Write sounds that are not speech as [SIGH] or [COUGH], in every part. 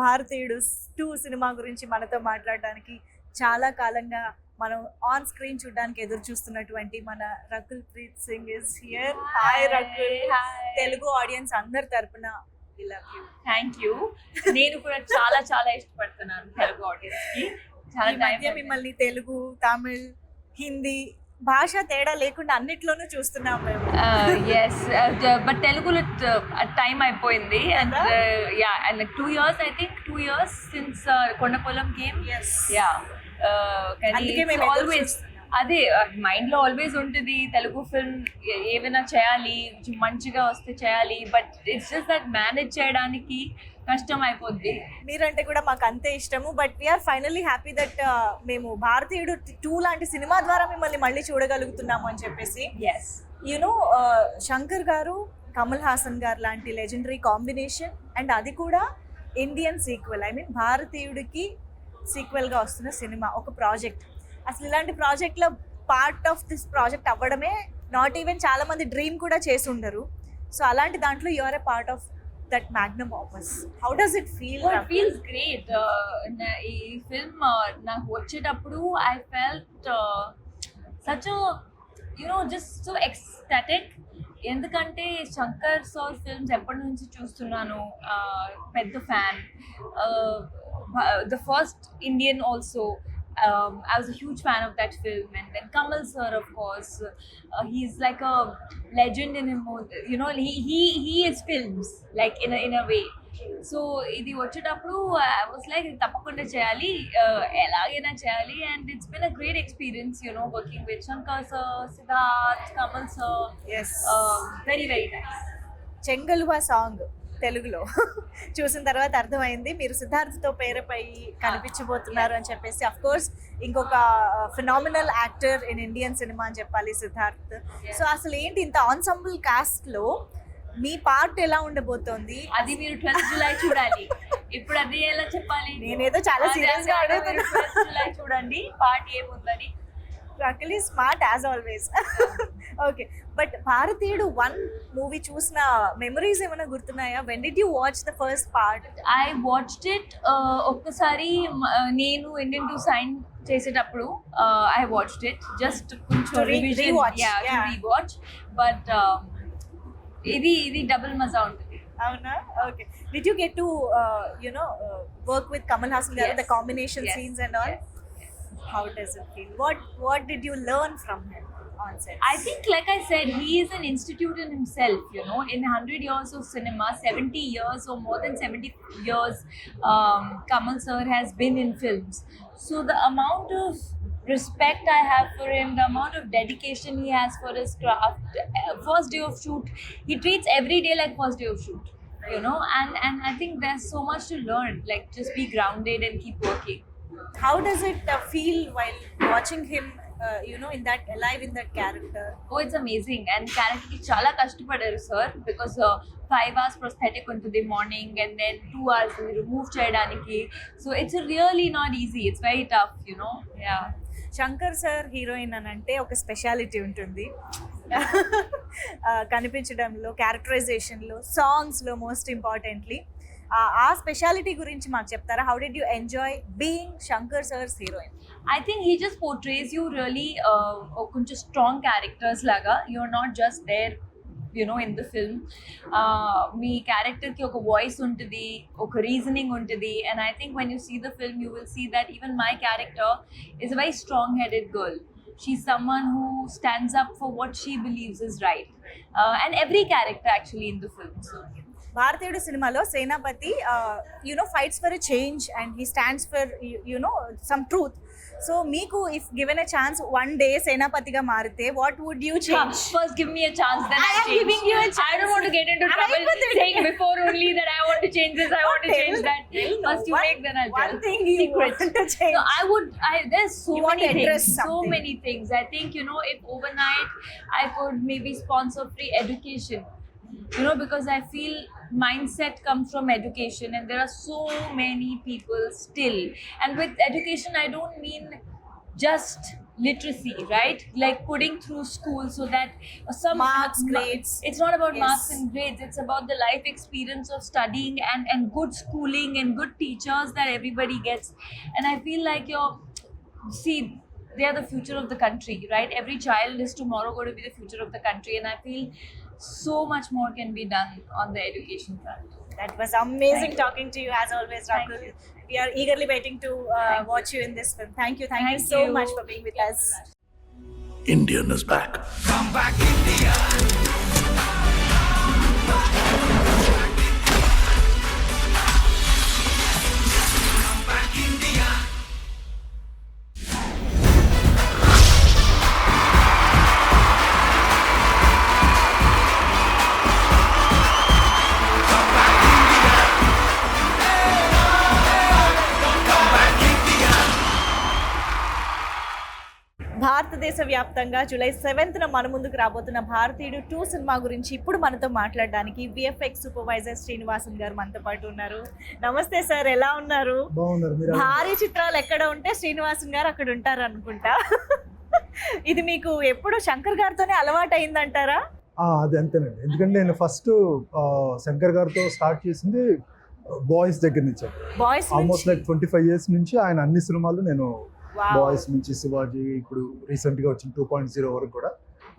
భారతీయుడు two cinema గురించి మనతో మాట్లాడడానికి చాలా కాలంగా మనం ఆన్ స్క్రీన్ చూడడానికి ఎదురు చూస్తున్నటువంటి మన Rakul Preet Singh is here hi Rakul. Telugu audience అందరి తరపున థ్యాంక్ యూ నేను కూడా చాలా చాలా ఇష్టపడుతున్నాను తెలుగు ఆడియన్స్కి. చాలా మధ్య మిమ్మల్ని తెలుగు తమిళ్ హిందీ భాష తేడా లేకుండా అన్నిట్లోనూ చూస్తున్నాం మేము. ఎస్ బట్ తెలుగులో టైం అయిపోయింది. And ya and two years I think two years since Kondapolam game ya always. అదే మైండ్లో ఆల్వేస్ ఉంటుంది తెలుగు ఫిల్మ్ ఏమైనా చేయాలి మంచిగా వస్తే చేయాలి. But it's just that manage చేయడానికి కష్టం అయిపోద్ది మీరంటే కూడా మాకు అంతే ఇష్టము but we're finally happy that మేము భారతీయుడు టూ లాంటి సినిమా ద్వారా మిమ్మల్ని మళ్ళీ చూడగలుగుతున్నాము అని చెప్పేసి. ఎస్ యూనో శంకర్ గారు కమల్ హాసన్ గారు లాంటి లెజెండరీ కాంబినేషన్ అండ్ అది కూడా ఇండియన్ సీక్వెల్ ఐ మీన్ భారతీయుడికి సీక్వెల్గా వస్తున్న సినిమా ఒక ప్రాజెక్ట్ అసలు ఇలాంటి ప్రాజెక్ట్లో పార్ట్ ఆఫ్ దిస్ ప్రాజెక్ట్ అవ్వడమే నాట్ ఈవెన్ చాలా మంది డ్రీమ్ కూడా చేసి ఉండరు. సో అలాంటి దాంట్లో you are a part of that magnum opus how does it feel feels great ఈ ఫిల్మ్ నాకు వచ్చేటప్పుడు I felt such you know just so ecstatic ఎందుకంటే శంకర్ సార్ ఫిల్మ్స్ ఎప్పటి నుంచి చూస్తున్నాను uh, పెద్ద fan the first Indian also um, I was a huge fan of that film, and then Kamal sir, of course, uh, he's like a legend in him. You know, he he he is films like in a in a way. So ఇది వచ్చేటప్పుడు I was like తప్పకుండా చేయాలి uh, ఎలాగైనా చేయాలి and it's been a great experience you know working with Shankar sir Siddharth Kamal sir very very nice Chengaluva song తెలుగులో. చూసిన తర్వాత అర్థమైంది మీరు సిద్ధార్థ్తో పేరుపై కనిపించబోతున్నారు అని చెప్పేసి. అఫ్ కోర్స్ ఇంకొక phenomenal actor in Indian cinema అని చెప్పాలి సిద్ధార్థ్. సో అసలు ఏంటి ఇంత ఆన్సంబుల్ కాస్ట్లో మీ పార్ట్ ఎలా ఉండబోతోంది? అది మీరు ట్వెల్త్ జూలై చూడాలి ఇప్పుడు అది ఎలా చెప్పాలి? నేనేదో చాలా సీరియస్గా అడుగుతున్నా. ట్వెల్త్ జూలై చూడండి పార్ట్ ఏముందని. Rakul smart as always okay but Bharateeyudu one movie చూసిన మెమరీస్ ఏమైనా గుర్తున్నాయా? When did you watch the first part I watched it ఒక్కసారి మ- నేను ఇండియన్ టు సైన్ చేసేటప్పుడు ఐ వాచ్డ్ ఇట్ జస్ట్ కొంచెం రివిజన్. రీవాచ్ బట్ um, ఇది ఇది డబుల్ మజా ఉంటుంది. అవునా? Okay did you get to you know work with Kamal Haasan garu the. Combination. Scenes and all. How does it feel what what did you learn from him I think, like I said, he is an institute in himself. You know, in 100 years of cinema, 70 years or more than 70 years, um, Kamal sir has been in films. So the amount of respect I have for him, the amount of dedication he has for his craft. Eh, first day of shoot, he treats every day like first day of shoot. You know, and and I think there's so much to learn. Like just be grounded and keep working. How does it uh, feel while watching him you know in that alive in that character oh it's amazing and క్యారెక్టర్కి చాలా కష్టపడారు sir because five hours prosthetic ఉంటుంది morning and then two hours remove చేయడానికి. So it's really not easy it's very tough you know ya Shankar sir heroine అని అంటే ఒక speciality ఉంటుంది. [LAUGHS] కనిపించడంలో క్యారెక్టరైజేషన్లో సాంగ్స్లో most importantly ఆ స్పెషాలిటీ గురించి మాకు చెప్తారా? How did you enjoy being Shankar sir's heroine I think he just portrays you really కొంచెం స్ట్రాంగ్ క్యారెక్టర్స్ లాగా. You're not just there you know in the film మీ క్యారెక్టర్కి ఒక వాయిస్ ఉంటుంది ఒక రీజనింగ్ ఉంటుంది. And I think when you see the film you will see that even my character is a very strong headed girl she's someone who stands up for what she believes is right. Uh, and every character actually in the film so. Bharateeyudu సినిమాలో Senapathi you know fights for a change and he stands for you know some truth so మీకు if given a chance one day సేనాపతిగా మారితే what would you Come, change first give me a chance then I I'll am change. giving you a I don't want to get into I trouble am with it. saying before only that I want to change this I want to change that first you one, make then I'll one tell thing you Secrets. want to change. No, I would. I there's so You want many to address things. So something. many things. I think you know if overnight I could maybe sponsor free education. You know because I feel mindset comes from education, and there are so many people still. And with education, I don't mean just literacy, right? Like putting through school so that some Marks, ma- grades. It's not about Yes. marks and grades. It's about the life experience of studying and and good schooling and good teachers that everybody gets. And I feel like you're see they are the future of the country right every child is tomorrow going to be the future of the country and i feel so much more can be done on the education front That was amazing Thank you. talking to you as always, Thank Rakul. you. We are eagerly waiting to uh, watch you in this film. Thank you. Thank, you so you. much for being with us. Indian is back. భారతదేశ వ్యాప్తంగా July సెవెంత్న మన ముందుకు రాబోతున్న భారతీయుడు two cinema గురించి ఇప్పుడు మనతో మాట్లాడడానికి విఎఫ్ఎక్స్ సూపర్వైజర్ శ్రీనివాసన్ గారు మనతో పాటు ఉన్నారు. నమస్తే సార్ ఎలా ఉన్నారు? భారీ చిత్రాలు ఎక్కడ ఉంటే శ్రీనివాసన్ గారు అక్కడ ఉంటారు అనుకుంటా. [LAUGHS] ఇది మీకు ఎప్పుడు శంకర్ గారితోనే అలవాటు అయిందంటారా? అది అంతేనండి. ఎందుకంటే నేను ఫస్ట్ శంకర్ గారితో స్టార్ట్ చేసింది బాయ్స్ దగ్గర నుంచి. Boys almost like twenty five years నుంచి ఆయన అన్ని సినిమాలు నేను బాయ్స్ నుంచి శివాజీ ఇప్పుడు రీసెంట్గా వచ్చిన టూ పాయింట్ జీరో వరకు కూడా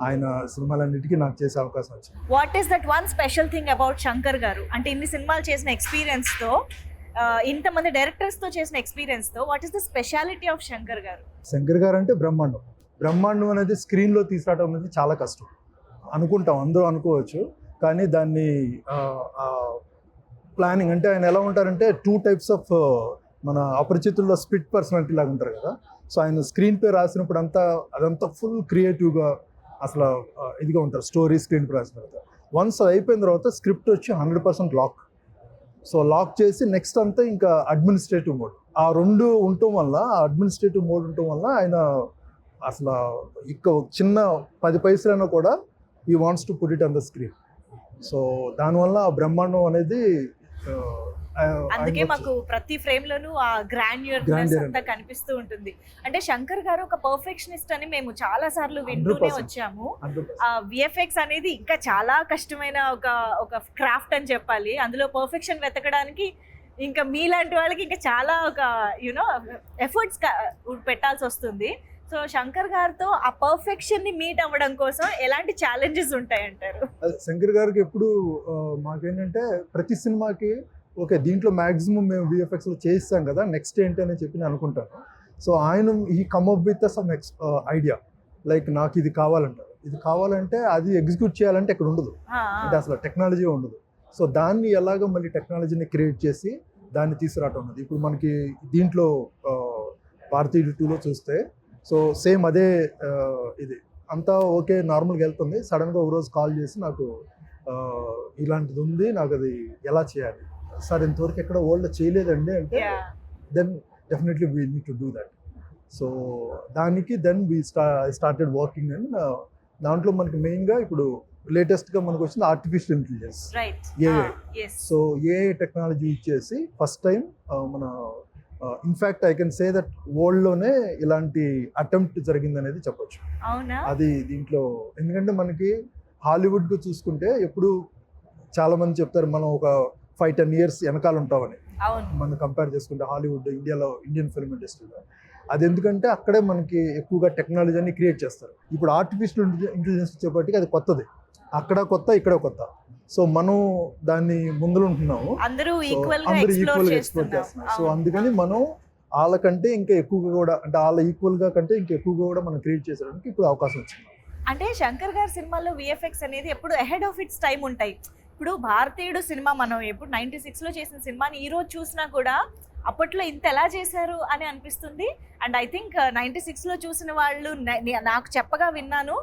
ఆయన సినిమాలన్నిటికీ నాకు చేసే అవకాశం వచ్చింది. What is that one special thing about Shankar garu? అంటే ఇన్ని సినిమాలు చేసిన ఎక్స్పీరియన్స్తో ఇంతమంది డైరెక్టర్స్తో చేసిన ఎక్స్పీరియన్స్తో what is the speciality of Shankar garu? Shankar garu అంటే బ్రహ్మాండం. బ్రహ్మాండం అనేది స్క్రీన్లో తీసుకురావడం అనేది చాలా కష్టం. అనుకుంటాం అందరూ అనుకోవచ్చు. కానీ దాన్ని ప్లానింగ్ అంటే ఆయన ఎలా ఉంటారంటే టూ టైప్స్ ఆఫ్ మన అపరిచితుల్లో స్పిట్ పర్సనాలిటీ లాగా ఉంటారు కదా. సో ఆయన స్క్రీన్ పే రాసినప్పుడు అంతా అదంతా ఫుల్ క్రియేటివ్గా అసలు ఇదిగా ఉంటారు. స్టోరీ స్క్రీన్ పే రాసిన తర్వాత. వన్స్ అది అయిపోయిన తర్వాత స్క్రిప్ట్ వచ్చి hundred percent lock. So lock చేసి నెక్స్ట్ అంతా ఇంకా అడ్మినిస్ట్రేటివ్ మోడ్. ఆ రెండు ఉండటం వల్ల ఆ అడ్మినిస్ట్రేటివ్ మోడ్ ఉండటం వల్ల ఆయన అసలు ఇక చిన్న పది పైసలైనా కూడా ఈ wants to put it on the screen so దానివల్ల ఆ బ్రహ్మాండం అనేది అందుకే మాకు ప్రతి ఫ్రేమ్ లోనూ ఆ గ్రాండ్యూర్నెస్ అంతా కనిపిస్తూ ఉంటుంది. అంటే శంకర్ గారు ఒక పర్ఫెక్షనిస్ట్ అని మేము చాలా సార్లు వింటూనే 100%. వచ్చాము. 100%. ఆ విఎఫ్ఎక్స్ అనేది ఇంకా చాలా కష్టమైన ఒక ఒక క్రాఫ్ట్ అని చెప్పాలి. అందులో పర్ఫెక్షన్ వెతకడానికి ఇంకా మీలాంటి వాళ్ళకి ఇంకా చాలా ఒక యునో ఎఫర్ట్స్ పెట్టాల్సి వస్తుంది. సో శంకర్ గారితో ఆ పర్ఫెక్షన్ని మీట్ అవ్వడం కోసం ఎలాంటి ఛాలెంజెస్ ఉంటాయంటారు? శంకర్ గారికి ఎప్పుడు మాకేంటంటే ప్రతి సినిమాకి ఓకే దీంట్లో మాక్సిమం మేము VFX లో చేయిస్తాం కదా నెక్స్ట్ ఏంటి అని చెప్పి నేను అనుకుంటాను. సో ఆయన ఈ come up with some X idea like నాకు ఇది కావాలంటారు ఇది కావాలంటే అది ఎగ్జిక్యూట్ చేయాలంటే ఇక్కడ ఉండదు. అంటే అసలు టెక్నాలజీ ఉండదు. సో దాన్ని ఎలాగ మళ్ళీ టెక్నాలజీని క్రియేట్ చేసి దాన్ని తీసుకురావటం ఉన్నది ఇప్పుడు మనకి దీంట్లో ఆ, భారతీయుడు టూలో చూస్తే సో సేమ్ అదే ఆ, ఇది. అంతా ఓకే నార్మల్గా వెళ్తుంది. సడన్గా ఒక రోజు కాల్ చేసి నాకు ఆ, ఇలాంటిది ఉంది నాకు అది ఎలా చేయాలి? సార్ ఇంతవరకు ఎక్కడ వరల్డ్ చేయలేదండి అంటే. Then definitely we need to do that so దానికి దెన్ వీ స్టా స్టార్టెడ్ వర్కింగ్ అండ్ దాంట్లో మనకి మెయిన్గా ఇప్పుడు లేటెస్ట్గా మనకు వచ్చింది ఆర్టిఫిషియల్ ఇంటెలిజెన్స్. ఎస్ సో ఏ టెక్నాలజీ ఇచ్చేసి ఫస్ట్ టైం మన in fact I can say that వరల్డ్లోనే ఇలాంటి అటెంప్ట్ జరిగింది అనేది చెప్పొచ్చు అది దీంట్లో ఎందుకంటే మనకి హాలీవుడ్కి చూసుకుంటే ఎప్పుడు చాలా మంది చెప్తారు మనం ఒక ఫైవ్ టెన్ ఇయర్స్ వెనకాల ఉంటామని మనం కంపేర్ చేసుకుంటే హాలీవుడ్ ఇండియాలో ఇండియన్ ఫిల్మ్ ఇండస్ట్రీలో అది ఎందుకంటే అక్కడే మనకి ఎక్కువగా టెక్నాలజీ అన్ని క్రియేట్ చేస్తారు. ఇప్పుడు ఆర్టిఫిషియల్ ఇంటెలిజెన్స్ వచ్చేప్పటికి అది కొత్తది. అక్కడ కొత్త ఇక్కడ కొత్త. సో మనం దాన్ని ముందులో ఉంటున్నాము. అందరూ ఈక్వల్గా ఎక్స్ప్లోర్ చేస్తున్నారు. సో. అందుకని మనం వాళ్ళకంటే ఇంకా ఎక్కువగా కూడా అంటే వాళ్ళ ఈక్వల్గా కంటే ఇంకా ఎక్కువగా కూడా మనం క్రియేట్ చేసేయడానికి ఇప్పుడు అవకాశం వచ్చింది. అంటే శంకర్ గారి సినిమాల్లో విఎఫ్ఎక్స్ అనేది ఎప్పుడు అహెడ్ ఆఫ్ ఇట్స్ టైం ఉంటాయి. ఇప్పుడు భారతీయుడు సినిమా మనం ఎప్పుడు నైన్టీ సిక్స్లో చేసిన సినిమాని ఈ రోజు చూసినా కూడా అప్పట్లో ఇంత ఎలా చేశారు అని అనిపిస్తుంది. అండ్ ఐ థింక్ నైన్టీ సిక్స్లో చూసిన వాళ్ళు నాకు చెప్పగా విన్నాను.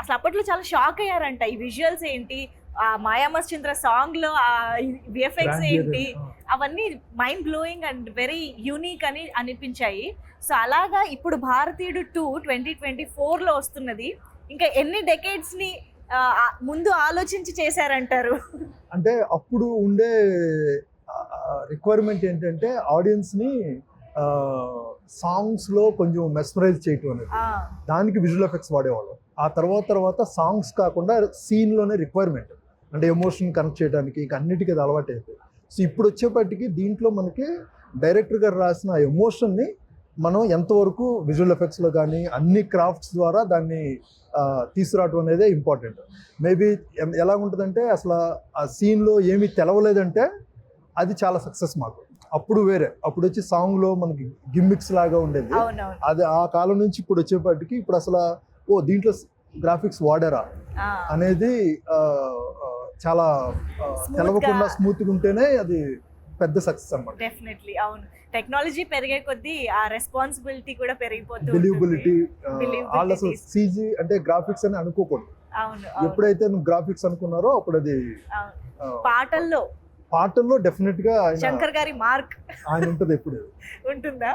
అసలు అప్పట్లో చాలా షాక్ అయ్యారంట. ఈ విజువల్స్ ఏంటి? ఆ మాయామస్ చంద్ర సాంగ్లో ఆ విఎఫ్ఎక్స్ ఏంటి? అవన్నీ mind blowing and very unique అని అనిపించాయి. సో అలాగా ఇప్పుడు భారతీయుడు టూ ట్వంటీ ట్వంటీ ఫోర్లో వస్తున్నది. ఇంకా ఎన్ని డెకేడ్స్ని ఆ, ఆ, ముందు ఆలోచించి చేశారంటారు. అంటే అప్పుడు ఉండే రిక్వైర్మెంట్ ఏంటంటే ఆడియన్స్ని సాంగ్స్లో కొంచెం మెస్మరైజ్ చేయటం అనేది. దానికి విజువల్ ఎఫెక్ట్స్ వాడేవాళ్ళం. ఆ తర్వాత తర్వాత సాంగ్స్ కాకుండా సీన్లోనే రిక్వైర్మెంట్ అంటే ఎమోషన్ కనెక్ట్ చేయడానికి ఇంకా అన్నిటికీ అది అలవాటు అయిపోయింది. సో ఇప్పుడు వచ్చేపటికి దీంట్లో మనకి డైరెక్టర్ గారు రాసిన ఎమోషన్ని మనం ఎంతవరకు విజువల్ ఎఫెక్ట్స్లో కానీ అన్ని క్రాఫ్ట్స్ ద్వారా దాన్ని తీసుకురావడం అనేదే ఇంపార్టెంట్ మేబీ ఎలా ఉంటుందంటే అసలు ఆ సీన్లో ఏమీ తెలవలేదంటే అది చాలా సక్సెస్ మాకు. అప్పుడు వేరే. అప్పుడు వచ్చి సాంగ్లో మనకి గిమ్మిక్స్ లాగా ఉండేది. అది ఆ కాలం నుంచి ఇప్పుడు వచ్చేపాటికి ఇప్పుడు అసలు ఓ దీంట్లో గ్రాఫిక్స్ వాడారా? అనేది చాలా తెలవకుండా గా. స్మూత్ ఉంటేనే అది పెద్ద సక్సెస్ అన్నమాట. డెఫినెట్లీ అవును. టెక్నాలజీ పెరిగే కొద్దీ ఆ రెస్పాన్సిబిలిటీ కూడా పెరిగిపోతుంది బిలీవబిలిటీ వాళ్ళు అసలు సీజీ అంటే గ్రాఫిక్స్ అని అనుకోకూడదు. అవును ఎప్పుడైతే నువ్వు గ్రాఫిక్స్ అనుకున్నారో అప్పుడు అది పాటల్లో. పాటల్లో డెఫినెట్గా శంకర్ గారి మార్క్. ఆయన ఉంటుంది ఎప్పుడు. ఉంటుందా?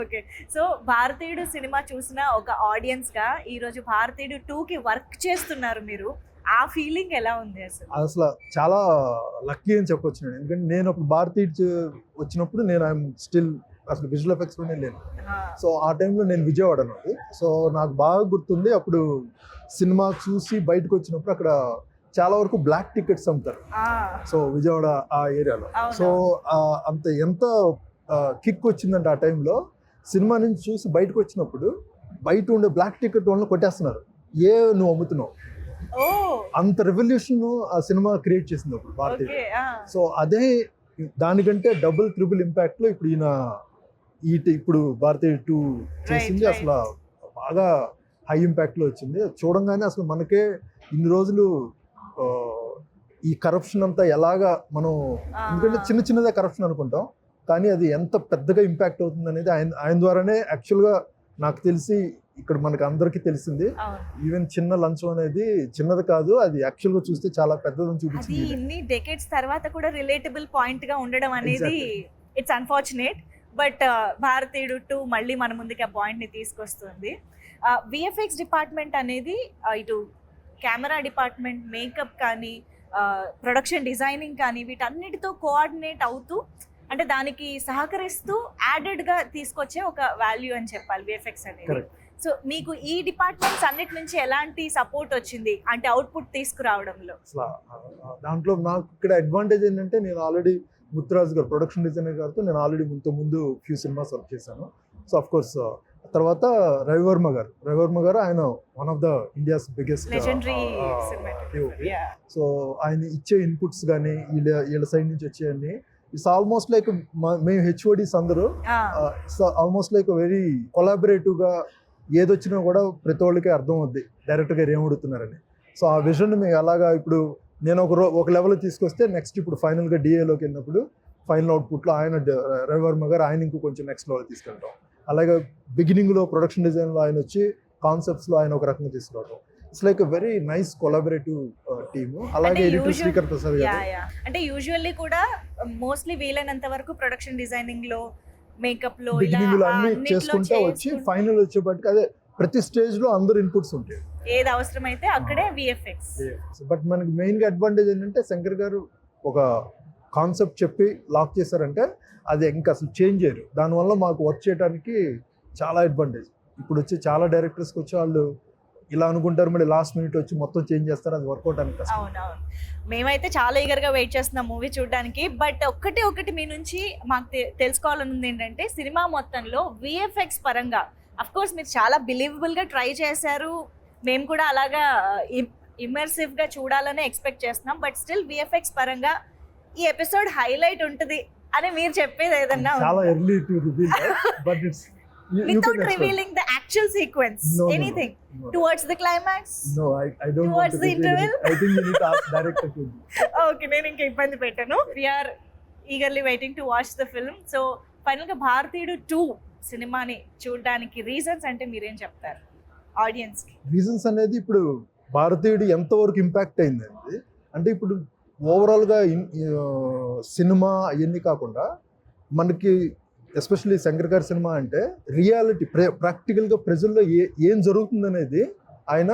ఓకే. సో భారతీయుడు సినిమా చూసిన ఒక ఆడియన్స్గా ఈ రోజు భారతీయుడు టూ కి వర్క్ చేస్తున్నారు మీరు. ఆ ఫీలింగ్ ఎలా ఉంది అసలు? అసలు చాలా లక్కీ అని చెప్పొచ్చు నేను. ఎందుకంటే నేను అప్పుడు భారతీయ వచ్చినప్పుడు నేను ఐఎమ్ స్టిల్ అసలు విజువల్ ఎఫెక్ట్స్లోనే సో ఆ టైంలో నేను విజయవాడ ఉన్నది. సో నాకు బాగా గుర్తుంది అప్పుడు సినిమా చూసి బయటకు వచ్చినప్పుడు అక్కడ చాలా వరకు బ్లాక్ టికెట్స్ అమ్ముతారు. సో విజయవాడ ఆ ఏరియాలో. సో అంత ఎంత కిక్ వచ్చిందంటే ఆ టైంలో సినిమా నుంచి చూసి బయటకు వచ్చినప్పుడు బయట ఉండే బ్లాక్ టికెట్ వాళ్ళని కొట్టేస్తున్నారు. ఏ నువ్వు అమ్ముతున్నావు? అంత రెవల్యూషన్ ఆ సినిమా క్రియేట్ చేసింది అప్పుడు భారతీయ సో అదే దానికంటే డబుల్ త్రిబుల్ ఇంపాక్ట్లో ఇప్పుడు ఈయన ఈ ట- ఇప్పుడు భారతీయ టూ చేసింది. అసలు బాగా హై ఇంపాక్ట్లో వచ్చింది. చూడంగానే అసలు మనకే ఇన్ని రోజులు ఈ కరప్షన్ అంతా ఎలాగా మనం ఆ, ఎందుకంటే చిన్న చిన్నదే కరప్షన్ అనుకుంటాం. కానీ అది ఎంత పెద్దగా ఇంపాక్ట్ అవుతుంది అనేది ఆయన ఆయన ద్వారానే యాక్చువల్గా నాకు తెలిసి ఇక్కడ మనకి అందరికీ తెలిసింది. ఈవెన్ చిన్న లంచం అనేది చిన్నది కాదు అది యాక్చువల్గా చూస్తే చాలా పెద్దదని చూపించింది ఇన్ని డెకేట్స్ తర్వాత కూడా రిలేటబుల్ పాయింట్గా ఉండడం అనేది it's unfortunate but Bharateeyudu two మళ్ళీ మన ముందుకి ఆ పాయింట్ని తీసుకొస్తుంది. విఎఫ్ఎక్స్ డిపార్ట్మెంట్ అనేది uh, ఇటు కెమెరా డిపార్ట్మెంట్ మేకప్ కానీ ప్రొడక్షన్ డిజైనింగ్ కానీ వీటన్నిటితో కోఆర్డినేట్ అవుతూ అంటే దానికి సహకరిస్తూ యాడెడ్గా తీసుకొచ్చే ఒక వాల్యూ అని చెప్పాలి విఎఫ్ఎక్స్ అనేది. సో మీకు ఈ డిపార్ట్మెంట్స్ అన్నిటి నుంచి ఎలాంటి సపోర్ట్ వచ్చింది? అంటే అవుట్పుట్ తీసుకురావడంలో. దాంట్లో నాకు ఇక్కడ అడ్వాంటేజ్ ఏంటంటే నేను ఆల్రెడీ ముత్తురాజు గారు ప్రొడక్షన్ డిజైనర్ గారితో నేను ఆల్రెడీ ముందు ముందు ఫ్యూ సినిమాస్ వర్క్ చేశాను. సో అఫ్ కోర్స్ తర్వాత రవివర్మ గారు. రవివర్మ గారు ఆయన one of the India's biggest so ఆయన ఇచ్చే ఇన్పుట్స్ కానీ వీళ్ళ వీళ్ళ సైడ్ నుంచి వచ్చేవన్నీ ఇట్స్ ఆల్మోస్ట్ లైక్ మేము హెచ్ఓడీస్ అందరూ ఆల్మోస్ట్ లైక్ వెరీ కొలాబరేటివ్గా ఏదొచ్చినా కూడా ప్రతి వాళ్ళకి అర్థం అవుద్ది. డైరెక్టర్ గారు ఏం అడుగుతున్నారని. సో ఆ విజన్ మేము అలాగా ఇప్పుడు నేను ఒక రో ఒక లెవెల్ తీసుకొస్తే నెక్స్ట్ ఇప్పుడు ఫైనల్గా డిఏలోకి వెళ్ళినప్పుడు ఫైనల్ అవుట్పుట్లో ఆయన రవివర్మ గారు ఆయన ఇంకో కొంచెం నెక్స్ట్ లెవెల్ తీసుకెళ్తాం అలాగే బిగినింగ్లో ప్రొడక్షన్ డిజైన్లో ఆయన వచ్చి కాన్సెప్ట్స్లో ఆయన ఒక రకంగా తీసుకురావడం it's like very nice collaborative team అలాగే ఎడిటర్ శ్రీకర్ ప్రసాద్ గారు. అంటే యూజువల్లీ కూడా మోస్ట్లీ వీలైనంత వరకు ప్రొడక్షన్ డిజైనింగ్లో మేకప్లో బిగినింగ్ అన్ని చేసుకుంటా వచ్చి ఫైనల్ వచ్చేపటికి అదే ప్రతి స్టేజ్లో అందరు ఇన్పుట్స్ ఉంటాయి. ఏది అవసరమైతే అక్కడే విఎఫ్ఎక్స్ బట్ మనకి మెయిన్గా అడ్వాంటేజ్ ఏంటంటే శంకర్ గారు ఒక కాన్సెప్ట్ చెప్పి లాక్ చేశారంటే అది ఇంకా అసలు చేంజ్ చేయరు. దానివల్ల మాకు వర్క్ చేయడానికి చాలా అడ్వాంటేజ్ ఇప్పుడు వచ్చి చాలా డైరెక్టర్స్కి వచ్చి వాళ్ళు ఇలా అనుకుంటారు మళ్ళీ లాస్ట్ మినిట్ వచ్చి మొత్తం చేంజ్ చేస్తారు అది వర్కౌట్ అని కష్టం. మేమైతే చాలా ఈగర్గా వెయిట్ చేస్తున్నాం మూవీ చూడడానికి. బట్ ఒక్కటి ఒకటి మీ నుంచి మాకు తె- తెలుసుకోవాలని ఉంది ఏంటంటే సినిమా మొత్తంలో విఎఫ్ఎక్స్ పరంగా. కోర్స్ మీరు చాలా బిలీవబుల్గా ట్రై చేశారు. మేము కూడా అలాగా ఇమ్మర్సివ్గా చూడాలని ఎక్స్పెక్ట్ చేస్తున్నాం. బట్ స్టిల్ విఎఫ్ఎక్స్ పరంగా ఈ ఎపిసోడ్ హైలైట్ ఉంటుంది అని మీరు చెప్పేది ఏదన్నా చాలా early to but it's without revealing the actual sequence anything towards the climax no I I don't Towards the interval? I think you need ask director to okay నేను ఇంకా ఇబ్బంది పెట్టాను. We're eagerly waiting to watch the film so ఫైనల్గా Bharateeyudu two సినిమాని చూడడానికి reasons అంటే మీరేం చెప్తారు? ఆడియన్స్కి రీజన్స్ అనేది ఇప్పుడు భారతీయుడు ఎంతవరకు ఇంపాక్ట్ అయిందండి? అంటే ఇప్పుడు ఓవరాల్గా సినిమా అవన్నీ కాకుండా మనకి ఎస్పెషల్లీ శంకర్ గారి సినిమా అంటే రియాలిటీ ప్రే ప్రాక్టికల్గా ప్రజల్లో ఏ ఏం జరుగుతుందనేది ఆయన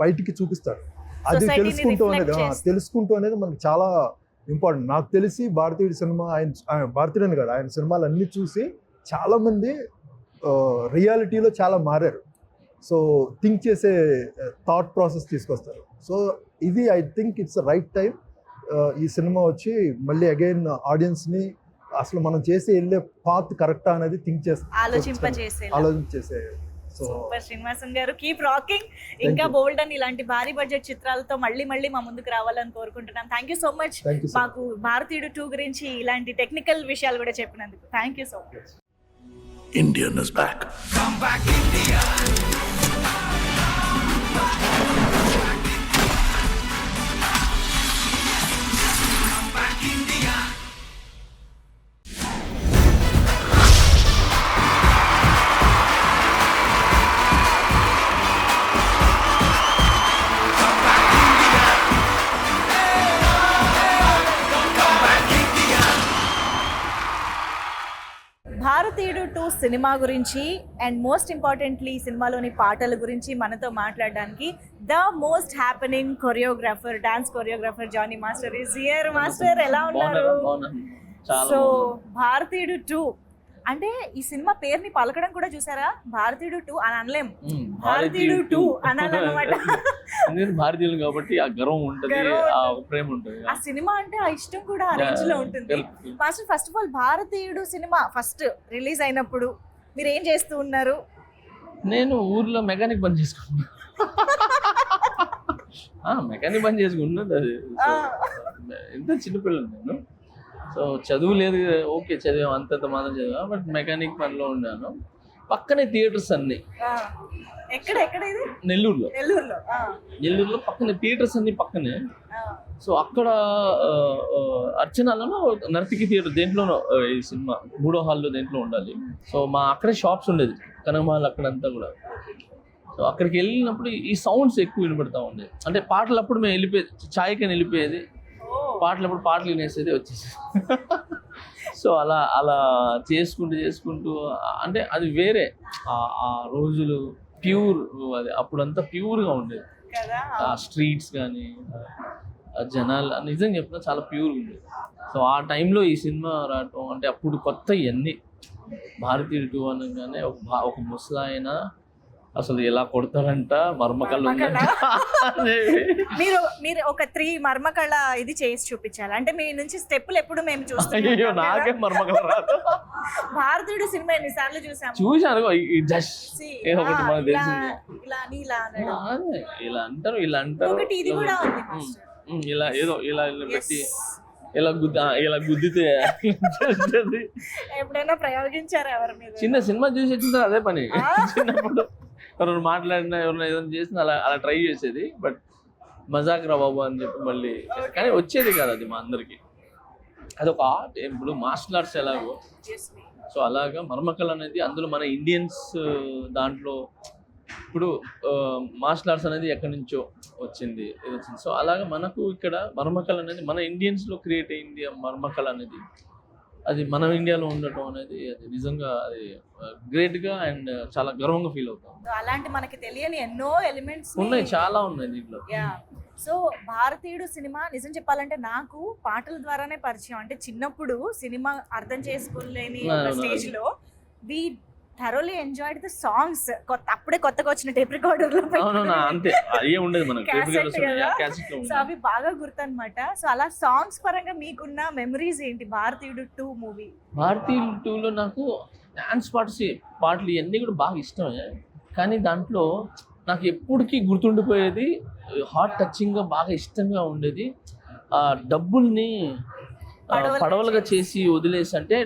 బయటికి చూపిస్తాడు. అది తెలుసుకుంటూ అనేది. తెలుసుకుంటూ అనేది మనకి చాలా ఇంపార్టెంట్. నాకు తెలిసి భారతీయుడి సినిమా ఆయన ఆయన భారతీయుడని కాదు ఆయన సినిమాలు అన్నీ చూసి చాలామంది రియాలిటీలో చాలా మారారు. సో థింక్ చేసే థాట్ ప్రాసెస్ తీసుకొస్తారు. సో ఇది I think it's right time ఈ సినిమా వచ్చి మళ్ళీ అగైన్ ఆడియన్స్ని అసలు మనం చేసి వెళ్ళే పాత్ కరెక్టా అనేది థింక్ చేస్తే ఆలోచింపజేసే ఆలోచించేసే సో సూపర్ శ్రీనివాసన్ గారు కీప్ రాకింగ్ ఇంకా. బోల్డ్ అని ఇలాంటి భారీ బడ్జెట్ చిత్రాలతో మళ్ళీ మళ్ళీ మా ముందుకు రావాలని కోరుకుంటున్నాం. థ్యాంక్ యూ సో మచ్ మాకు భారతీయుడు టూ గురించి ఇలాంటి టెక్నికల్ విషయాలు కూడా చెప్పినందుకు. Thank you so much Indian is back. Bharateeyudu two cinema గురించి అండ్ మోస్ట్ ఇంపార్టెంట్లీ సినిమాలోని పాటల గురించి మనతో మాట్లాడడానికి the most happening choreographer dance choreographer Jani master is here master ఎలా ఉన్నారు? సో. భారతీయుడు టూ అంటే ఈ సినిమా పేరుని పలకడం కూడా చూసారా? భారతీయుడు టూ అని అనలేం. ఉమ్, భారతీయుడు టూ అనాలన్నమాట [LAUGHS] భారతీయులు కాబట్టి ఆ గర్వం ఉంటది ఆ. ప్రేమ ఉంటది ఆ సినిమా అంటే ఆ ఇష్టం కూడా ఆ రేంజ్లో ఉంటుంది. Master first of all Bharateeyudu cinema first release అయినప్పుడు మీరు ఏం చేస్తూ ఉన్నారు? నేను ఊర్లో మెకానిక్ పని చేసుకున్నా [LAUGHS] ఆ మెకానిక్ పని చేసుకున్నది అది ఎంత చిన్నపిల్లలు నేను. సో చదువు లేదు ఓకే చదివాం అంతంత మాత్రం చదివా బట్ మెకానిక్ పనిలో ఉన్నాను. పక్కనే థియేటర్స్ అన్ని. ఆ, ఎక్కడ ఎక్కడ ఇది? నెల్లూరులో. నెల్లూరులో నెల్లూరులో పక్కనే థియేటర్స్ అన్ని పక్కనే. సో అక్కడ అర్చనాలలో నర్తికి థియేటర్ దేంట్లోనో ఈ సినిమా మూడో హాల్లో దేంట్లో ఉండాలి. సో మా అక్కడే షాప్స్ ఉండేది కనమాల్ అక్కడంతా కూడా. సో అక్కడికి వెళ్ళినప్పుడు ఈ సౌండ్స్ ఎక్కువ వినపడతా ఉండేది అంటే పాటలు అప్పుడు మేము వెళ్ళిపోయేది ఛాయ్కని వెళ్ళిపోయేది పాటలు అప్పుడు పాటలు వినేసేది వచ్చేసి సో అలా అలా చేసుకుంటూ చేసుకుంటూ అంటే అది వేరే. ఆ- రోజులు ప్యూర్ అది అప్పుడంతా ప్యూర్గా ఉండేది. ఆ స్ట్రీట్స్ కానీ ఆ జనాలు నిజంగా చెప్తున్నా చాలా ప్యూర్ ఉంది సో ఆ టైంలో ఈ సినిమా రావటం అంటే అప్పుడు కొత్త ఇవన్నీ భారతీయుడు టూ అనగానే ఒక ఒక ముసలాయన అసలు ఎలా కొడతారంట? అనేవి. మీరు మీరు ఒక త్రీ మర్మకళ ఇది చేసి చూపించాలి అంటే మీ నుంచి స్టెప్పులు ఎప్పుడు మేము అయ్యో నాకే చూస్తాం మర్మకళ రాదు భారతీయుడు సినిమా ఎన్నిసార్లు చూసాము చూశాను ఒకటి మనకు ఇలా తెలిసింది. ఇలా ఇలా ఇలా అంటారు ఇలా అంటారు ఒకటి ఇది కూడా ఉంది ఇలా ఏదో ఇలా ఇలా పెట్టి. ఇలా గుద్ద ఇలా గుద్దితే. [LAUGHS] ఎప్పుడైనా ప్రయోగించారు ఎవరి మీద చిన్న సినిమా చూసి వచ్చిన అదే పని. [LAUGHS] చిన్నప్పుడు ఎవరైనా మాట్లాడినా ఎవరైనా ఏదైనా చేసినా అలా అలా ట్రై చేసేది. బట్ మజాక్ రా బాబు అని చెప్పి మళ్ళీ కానీ వచ్చేది కాదు అది మా అందరికి. అది ఒక ఆర్ట్. ఇప్పుడు మార్షల్ ఆర్ట్స్ ఎలాగో. సో అలాగా మర్మకళ అనేది అందులో మన ఇండియన్స్ దాంట్లో ఇప్పుడు మార్షల్ ఆర్ట్స్ అనేది ఎక్కడి నుంచో వచ్చింది ఇది వచ్చింది. సో అలాగా మనకు ఇక్కడ మర్మకళ అనేది మన ఇండియన్స్లో క్రియేట్ అయింది ఆ మర్మకళ అనేది. అది మన ఇండియాలో ఉండటం అనేది అది నిజంగా అది గ్రేట్గా అండ్ చాలా గర్వంగా ఫీల్ అవుతాం. అలాంటి మనకి తెలియని ఎన్నో ఎలిమెంట్స్ ఉన్నాయి చాలా ఉన్నాయి దీంట్లో. యా. సో భారతీయుడు సినిమా నిజం చెప్పాలంటే నాకు పాటల ద్వారానే పరిచయం. అంటే చిన్నప్పుడు సినిమా అర్థం చేసుకోలేని ఒక అవును, స్టేజ్లో we thoroughly enjoyed the songs కొత్త అప్పుడే కొత్తగా వచ్చిన టేప్ రికార్డర్లో అంతే. అయ్యే ఉండేది మనకు. సో అవి బాగా గుర్తనమాట సో అలా సాంగ్స్ పరంగా మీకున్న మెమరీస్ ఏంటి? భారతీయుడు టూ మూవీ భారతీయ టూలో నాకు డాన్స్ పార్ట్స్ పాటలు ఇవన్నీ కూడా బాగా ఇష్టమే. కానీ దాంట్లో నాకు ఎప్పటికీ గుర్తుండిపోయేది హార్ట్ టచింగ్గా బాగా ఇష్టంగా ఉండేది ఆ డబ్బుల్ని పడవలుగా చేసి. వదిలేసి అంటే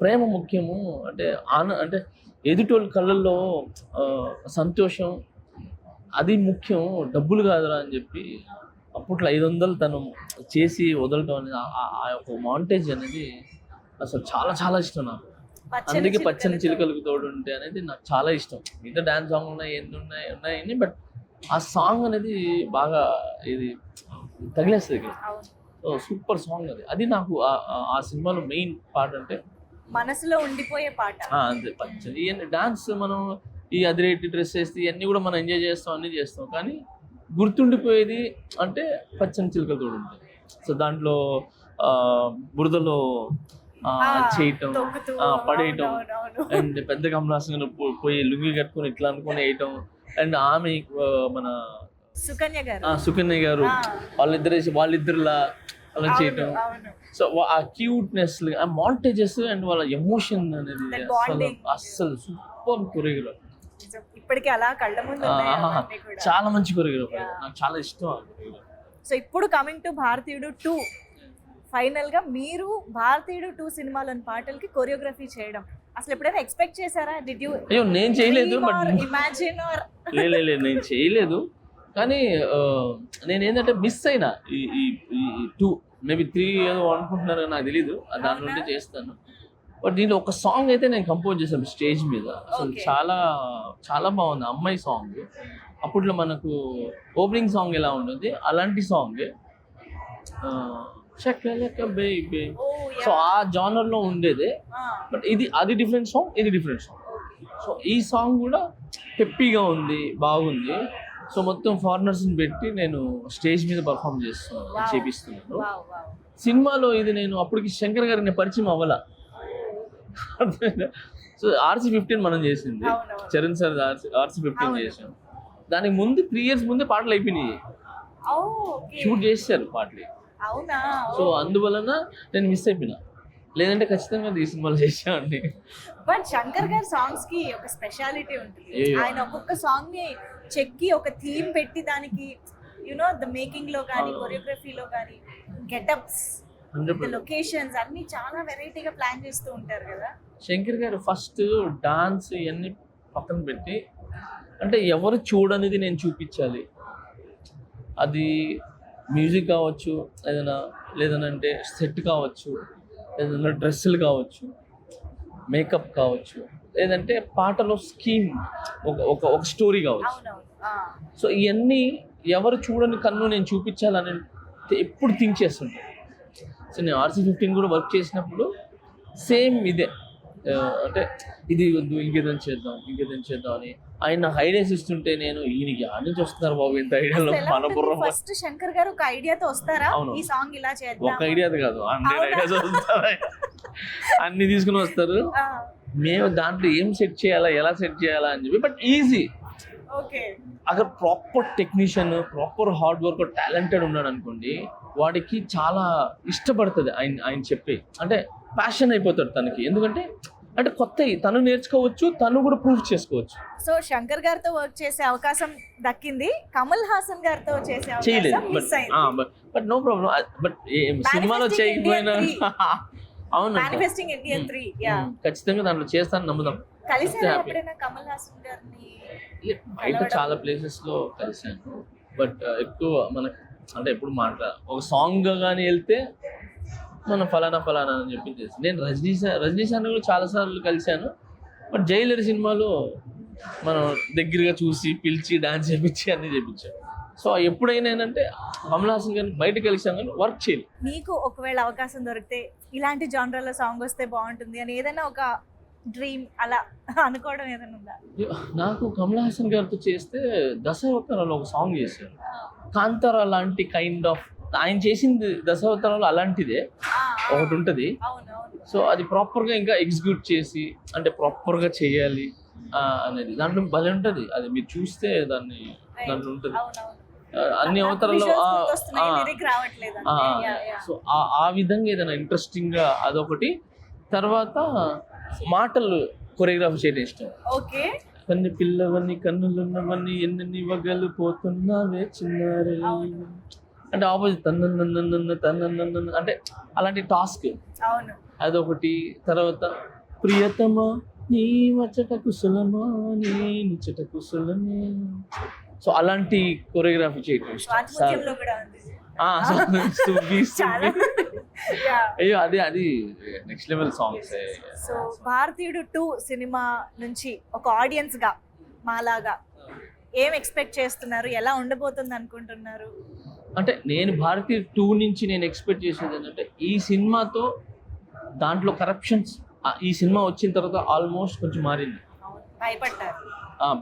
ప్రేమ ముఖ్యము అంటే ఆన అంటే ఎదుటోళ్ళ కళ్ళల్లో సంతోషం అది ముఖ్యం డబ్బులు కాదురా అని చెప్పి అప్పట్లో ఐదు వందలు తను చేసి వదలటం అనేది ఆ- యొక్క మాంటేజ్ అనేది అసలు చాలా చాలా ఇష్టం నాకు. అందుకే పచ్చని చిలుకలకు తోడు ఉంటే అనేది నాకు చాలా ఇష్టం. మిగతా డాన్స్ సాంగ్ ఉన్నాయి ఎన్ని ఉన్నాయి ఉన్నాయని బట్ ఆ సాంగ్ అనేది బాగా ఇది తగిలేస్తుంది సూపర్ సాంగ్ అది. అది నాకు ఆ- సినిమాలో మెయిన్ పాట అంటే మనసులో ఉండిపోయే పాట. అంతే. ఇవన్నీ డాన్స్ మనం ఈ అదిరేటి డ్రెస్ వేస్తే ఇవన్నీ కూడా మనం ఎంజాయ్ చేస్తాం అన్నీ చేస్తాం. కానీ గుర్తుండిపోయేది అంటే పచ్చని చిలుకల తోడు ఉంటుంది. సో దాంట్లో బురదలో చేయటం పడేయటం. అండ్ పెద్ద కమలాసన్ పోయి లుంగి కట్టుకొని ఇట్లా అనుకొని వేయటం అండ్ ఆమె మన సుకన్య గారు. సుకన్య గారు. వాళ్ళిద్దరు వాళ్ళిద్దరులా అలా చేయటం సో ఆ క్యూట్నెస్ ఆ మాంటేజెస్ అండ్ వాళ్ళ ఎమోషన్ అనేది అసలు. అస్సలు సూపర్ కొరియోగ్రాఫ్. ఇప్పటికీ అలా కళ్ళ ముందు. చాలా మంచి కొరియోగ్రాఫ్ Yeah. నాకు చాలా ఇష్టం. సో ఇప్పుడు కమింగ్ టు భారతీయుడు టూ ఫైనల్గా మీరు భారతీయుడు టూ సినిమాలోని పాటలకి కొరియోగ్రఫీ చేయడం అసలు ఎప్పుడైనా ఎక్స్పెక్ట్ చేశారా డిడ్ యూ అయ్యో నేను చేయలేదు బట్ ఇమాజిన్ ఆర్ లే లే, లే, నేను చేయలేదు కానీ నేను ఏంటంటే మిస్ అయినా ఈ ఈ టూ మేబీ త్రీ ఏదో అనుకుంటున్నారు నాకు తెలీదు. దాని నుండి? చేస్తాను. బట్ దీంట్లో ఒక సాంగ్ అయితే నేను కంపోజ్ చేశాను స్టేజ్ మీద. అసలు. చాలా చాలా బాగుంది. అమ్మాయి సాంగ్ అప్పట్లో మనకు ఓపెనింగ్ సాంగ్ ఎలా ఉంటుంది? అలాంటి సాంగ్ బేబీ సో ఆ జానర్లో ఉండేదే బట్ ఇది అది డిఫరెంట్ సాంగ్ ఇది డిఫరెంట్ సాంగ్ సో ఈ సాంగ్ కూడా పెప్పీగా ఉంది బాగుంది. సో మొత్తం ఫారినర్స్ని పెట్టి నేను స్టేజ్ మీద పర్ఫామ్ చేస్తున్నాను. చేపిస్తున్నాను. సినిమాలో ఇది నేను అప్పటికి శంకర్ గారికి నేను పరిచయం అవ్వాల. సో ఆర్సీ ఫిఫ్టీన్ మనం చేసింది. Charan sir RC fifteen. చేసాం దానికి ముందు త్రీ ఇయర్స్ ముందే పాటలు అయిపోయినాయి. షూట్ చేశారు పాటలు. సో అందువలన నేను మిస్ అయిపోయినా. లేదంటే ఖచ్చితంగా ఈ సినిమాలో చేసేవాడిని. బట్ శంకర్ గారి సాంగ్స్కి ఒక స్పెషాలిటీ ఉంటుంది. ఆయన ఒక్కొక్క సాంగ్ని చెక్కి ఒక థీమ్ పెట్టి దానికి యునో ద మేకింగ్లో కానీ. కొరియోగ్రఫీలో కానీ గెటప్స్ లొకేషన్స్ అన్ని చాలా వెరైటీగా ప్లాన్ చేస్తూ ఉంటారు కదా. శంకర్ గారు ఫస్ట్ డాన్స్ ఇవన్నీ పక్కన పెట్టి అంటే ఎవరు చూడనిది నేను చూపించాలి. అది మ్యూజిక్ కావచ్చు ఏదైనా లేదనంటే సెట్ కావచ్చు ఏదైనా డ్రెస్సులు కావచ్చు మేకప్ కావచ్చు. లేదంటే పాటలో స్కీమ్ ఒక ఒక ఒక స్టోరీ కావచ్చు. ఆ. సో ఇవన్నీ ఎవరు చూడని కన్ను నేను చూపించాలని ఎప్పుడు థింక్ చేస్తుంటాను సో నేను ఆర్సీ ఫిఫ్టీన్ కూడా వర్క్ చేసినప్పుడు సేమ్ ఇదే. ఆ, అంటే ఇది వద్దు ఇంకేదైనా చేద్దాం ఇంకేదైనా చేద్దాం అని ఆయన ఐడియాస్ ఇస్తుంటే నేను ఈయనకి ఆడ నుంచి వస్తున్నారు బాబు ఇంత ఐడియాలో మన బుర్ర. ఫస్ట్ శంకర్ గారు ఒక ఐడియాతో వస్తారా. ఈ సాంగ్ ఇలా ఒక చేద్దాం. ఐడియా కాదు. హండ్రెడ్ అవునా? ఐడియాస్ వస్తారు అన్ని తీసుకుని వస్తారు. ఆ, మేము దాంట్లో ఏం సెట్ చేయాలా ఎలా సెట్ చేయాలా అని చెప్పి బట్ ఈజీ. ఓకే. అక్కడ proper technician proper hard work talented ఉన్నాడు అనుకోండి వాడికి చాలా ఇష్టపడుతుంది ఆయన ఆయన చెప్పి. అంటే ప్యాషన్ అయిపోతాడు తనకి. ఎందుకంటే అంటే కొత్త తను నేర్చుకోవచ్చు తను కూడా ప్రూఫ్ చేసుకోవచ్చు. సో శంకర్ గారితో వర్క్ చేసే అవకాశం దక్కింది కమల్ హాసన్ గారితో చేసే చేయలేదు అవకాశం బట్ నో ప్రాబ్లం బట్ సినిమాలో చేయకపోయినా [LAUGHS] అవును మేనిఫెస్టింగ్ ఇండియన్ త్రీ యా ఖచ్చితంగా దాంట్లో చేస్తాను నమ్ముదాం. కలిసారా. ఎప్పుడైనా కమల్ హాసన్ గారిని బయట. చాలా ప్లేసెస్లో కలిసాను బట్ ఎక్కువ మనకి అంటే ఎప్పుడు మాట్లా ఒక సాంగ్ కానీ వెళ్తే మనం ఫలానా ఫలానా అని చెప్పి చేసి నేను రజనీ సార్ రజనీ సార్ని కూడా చాలా సార్లు కలిశాను. బట్ జైలర్ సినిమాలో మనం దగ్గరగా చూసి పిలిచి డాన్స్ చేపించి అన్ని చేపించాం. సో ఎప్పుడైనా ఏంటంటే కమల్ హాసన్ గారిని బయట కలిసాం కానీ వర్క్ చేయలేదు. మీకు ఒకవేళ అవకాశం దొరికితే ఇలాంటి జానరాలో సాంగ్ వస్తే బాగుంటుంది అని ఏదైనా ఒక డ్రీమ్ అలా అనుకోవడం ఏదైనా ఉందా? నాకు కమల్ హాసన్ గారితో చేస్తే దశావతారాలు ఒక సాంగ్ చేశారు. కాంతారా లాంటి కైండ్ ఆఫ్ ఆయన చేసింది దశావతారాలు అలాంటిదే. ఒకటి ఉంటుంది. సో అది ప్రాపర్గా ఇంకా ఎగ్జిక్యూట్ చేసి అంటే ప్రాపర్గా చేయాలి అనేది. దాంట్లో భలే ఉంటుంది. అది మీరు చూస్తే దాన్ని దాంట్లో ఉంటుంది. అన్ని yeah. సో ఆ- విధంగా ఏదైనా ఇంట్రెస్టింగ్గా అదొకటి. తర్వాత మాటలు కొరియోగ్రాఫ్ చేయడం ఇష్టం. ఓకే. కన్ను పిల్లవన్నీ కన్నులున్నవన్నీ ఎన్నెన్ని వగలు పోతున్నావే చిన్నారే. అంటే ఆపోజిట్ తన్న తన్న అంటే అలాంటి టాస్క్ అవును. అదొకటి. తర్వాత ప్రియతమా నీ వచ్చట కుశలమా నీ నిచ్చట కుశలమే సో అలాంటి కొరియోగ్రఫీ చేయడం. [LAUGHS] [LAUGHS] అయ్యో అది అది next level songs so Bharateeyudu two cinema నుంచి ఒక ఆడియన్స్గా మాలాగా ఏం ఎక్స్పెక్ట్ చేస్తున్నారు? ఎలా ఉండబోతుంది అనుకుంటున్నారు? అంటే నేను భారతీయ టూ నుంచి నేను ఎక్స్పెక్ట్ చేసేది ఏంటంటే ఈ సినిమాతో దాంట్లో కరప్షన్స్ ఈ సినిమా వచ్చిన తర్వాత ఆల్మోస్ట్ కొంచెం మారింది. భయపడ్డారు.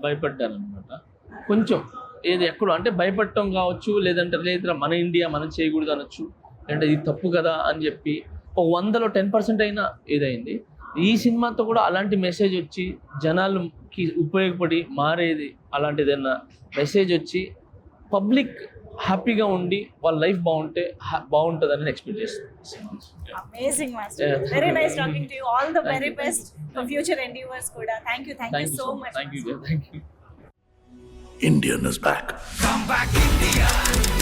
భయపడ్డారు అనమాట కొంచెం ఏది ఎక్కడో అంటే భయపడటం కావచ్చు లేదంటే లేదా మన ఇండియా మనం చేయకూడదు అనొచ్చు. అంటే ఇది తప్పు కదా అని చెప్పి ఒక వందలో టెన్ పర్సెంట్ అయినా ఇదైంది ఈ సినిమాతో కూడా అలాంటి మెసేజ్ వచ్చి జనాలకి ఉపయోగపడి మారేది అలాంటిదైనా? మెసేజ్ వచ్చి పబ్లిక్ హ్యాపీగా ఉండి వాళ్ళ లైఫ్ బాగుంటే ha- బాగుంటుందని ఎక్స్పెక్ట్ చేస్తాను amazing master Yeah. Very nice talking to you all the Thank very you. Best for future endeavours కూడా. Thank you thank you thank you so so much thank you thank you Indian is back. Come back India.